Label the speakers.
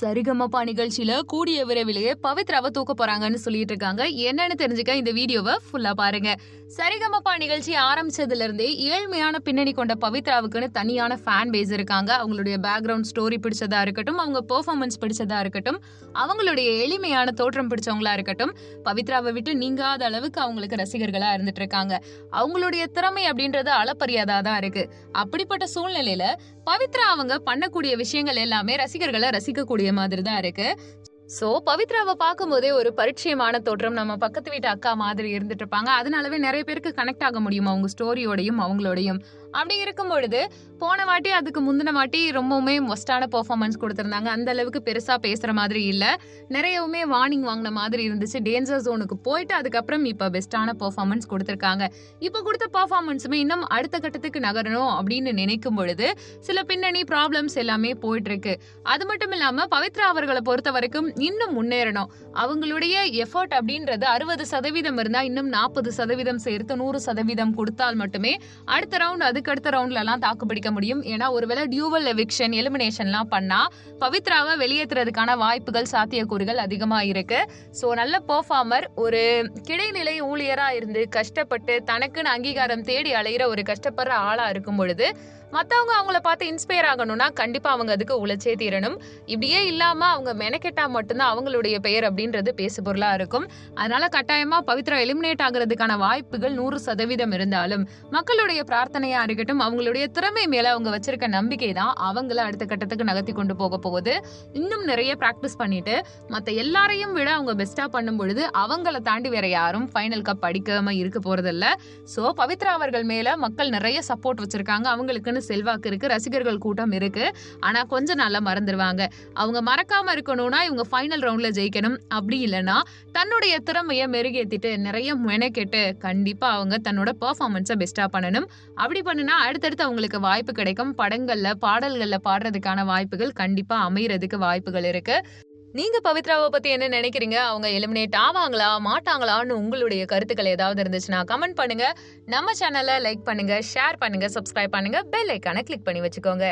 Speaker 1: சரிகமப்பா நிகழ்ச்சியில கூடிய விரைவிலேயே பவித்ராவை தூக்க போறாங்கன்னு சொல்லிட்டு இருக்காங்க. என்னன்னு தெரிஞ்சுக்க இந்த வீடியோவை ஃபுல்லா பாருங்க. சரிகமப்பா நிகழ்ச்சி ஆரம்பிச்சதுல இருந்தே ஏழ்மையான பின்னணி கொண்ட பவித்ராவுக்குன்னு தனியான ஃபேன் பேஸ் இருக்காங்க. அவங்களுடைய பேக்ரவுண்ட் ஸ்டோரி பிடிச்சதா இருக்கட்டும் அவங்க பெர்ஃபார்மன்ஸ் பிடிச்சதா இருக்கட்டும் அவங்களுடைய எளிமையான தோற்றம் பிடிச்சவங்களா இருக்கட்டும் பவித்ராவை விட்டு நீங்காத அளவுக்கு அவங்களுக்கு ரசிகர்களா இருந்துட்டு இருக்காங்க. அவங்களுடைய திறமை அப்படின்றது அளப்பரியாதா தான் இருக்கு. அப்படிப்பட்ட சூழ்நிலையில பவித்ரா அவங்க பண்ணக்கூடிய விஷயங்கள் எல்லாமே ரசிகர்களை ரசிக்கக்கூடிய மாதிரி தான் இருக்கு. சோ பவித்ராவை பார்க்கும்போதே ஒரு பரிச்சயமான தோற்றம். நம்ம பக்கத்து வீட்டு அக்கா மாதிரி இருந்துட்டு இருப்பாங்க. அதனாலவே நிறைய பேருக்கு கனெக்ட் ஆக முடியும்? அவங்க ஸ்டோரியோடையும் அவங்களோடையும். அப்படி இருக்கும் பொழுது போன வாட்டி அதுக்கு முந்தின வாட்டி ரொம்பவுமே மொஸ்டான பெர்ஃபார்மன்ஸ் கொடுத்துருந்தாங்க. அந்த அளவுக்கு பெருசா பேசுற மாதிரி இல்ல. நிறையவுமே வார்னிங் வாங்கின மாதிரி இருந்துச்சு. டேஞ்சர் ஜோனுக்கு போயிட்டு அதுக்கப்புறம் இப்ப பெஸ்டான பெர்ஃபார்மன்ஸ் கொடுத்துருக்காங்க. இப்ப கொடுத்த பெர்ஃபார்மன்ஸுமே இன்னும் அடுத்த கட்டத்துக்கு நகரணும் அப்படின்னு நினைக்கும் பொழுது சில பின்னணி ப்ராப்ளம்ஸ் எல்லாமே போயிட்டு இருக்கு அது மட்டும் இல்லாம பவித்ரா அவர்களை பொறுத்த வரைக்கும் இன்னும் முன்னேறணும். அவங்களுடைய எஃபர்ட் அப்படின்றது அறுபது சதவீதம் இருந்தா இன்னும் நாற்பது சதவீதம் சேர்த்து நூறு சதவீதம் கொடுத்தால் மட்டுமே அடுத்த ரவுண்ட் அதுக்கு அடுத்த ரவுண்ட்ல எல்லாம் தாக்கு பிடிக்க முடியும். ஏன்னா ஒருவேளை டியூவல் எவிக்ஷன் எலிமினேஷன்லாம் பண்ணா பவித்ராவை வெளியேற்றுறதுக்கான வாய்ப்புகள் சாத்தியக்கூறுகள் அதிகமா இருக்கு. ஸோ நல்ல பெர்ஃபார்மர் ஒரு கிடைநிலை ஊழியரா இருந்து கஷ்டப்பட்டு தனக்குன்னு அங்கீகாரம் தேடி அலையிற ஒரு கஷ்டப்படுற ஆளா இருக்கும் பொழுது மற்றவங்க அவங்கள பார்த்து இன்ஸ்பயர் ஆகணும்னா கண்டிப்பா அவங்க அதுக்கு உழைச்சே தீரணும். இப்படியே இல்லாம அவங்க மெனக்கெட்டா மட்டும்தான் அவங்களுடைய பெயர் அப்படின்றது பேசுபொருளா இருக்கும். அதனால கட்டாயமா பவித்ரா எலிமினேட் ஆகுறதுக்கான வாய்ப்புகள் நூறு சதவீதம் இருந்தாலும் மக்களுடைய பிரார்த்தனையா இருக்கட்டும் அவங்களுடைய திறமை மேல அவங்க வச்சிருக்க நம்பிக்கை தான் அவங்கள அடுத்த கட்டத்துக்கு நகர்த்தி கொண்டு போக போகுது. இன்னும் நிறைய ப்ராக்டிஸ் பண்ணிட்டு மற்ற எல்லாரையும் விட அவங்க பெஸ்டா பண்ணும் பொழுது அவங்கள தாண்டி வேற யாரும் ஃபைனல் கப் அடிக்காம இருக்க போறதில்ல. சோ பவித்ரா அவர்கள் மேல மக்கள் நிறைய சப்போர்ட் வச்சிருக்காங்க. அவங்களுக்குன்னு செல்வாக்கு இருக்கு ரசிகர்கள் கூட்டம் இருக்கு. ஆனா கொஞ்ச நாள்ல மறந்துடுவாங்க அவங்க மறக்காம இருக்கணும்னா இவங்க ஃபைனல் ரவுண்ட்ல ஜெயிக்கணும். அப்படி இல்லைன்னா தன்னுடைய திறமைய மெருகேத்திட்டு நிறைய மெனக்கெட்டு கண்டிப்பா அவங்க தன்னோட பெர்ஃபார்மன்ஸை பெஸ்டா பண்ணணும். அப்படி பண்ணுனா அடுத்தடுத்து அவங்களுக்கு வாய்ப்பு கிடைக்கும். படங்கள்ல பாடல்கள்ல பாடுறதுக்கான வாய்ப்புகள் கண்டிப்பா அமையறதுக்கு வாய்ப்புகள் இருக்கு. நீங்க பவித்ராவை பத்தி என்ன நினைக்கிறீங்க? அவங்க எலிமினேட் ஆவாங்களா மாட்டாங்களான்னு உங்களுடைய கருத்துக்கள் ஏதாவது இருந்துச்சுன்னா கமெண்ட் பண்ணுங்க. நம்ம சேனலை லைக் பண்ணுங்க ஷேர் பண்ணுங்க சப்ஸ்கிரைப் பண்ணுங்க பெல் ஐக்கான கிளிக் பண்ணி வச்சுக்கோங்க.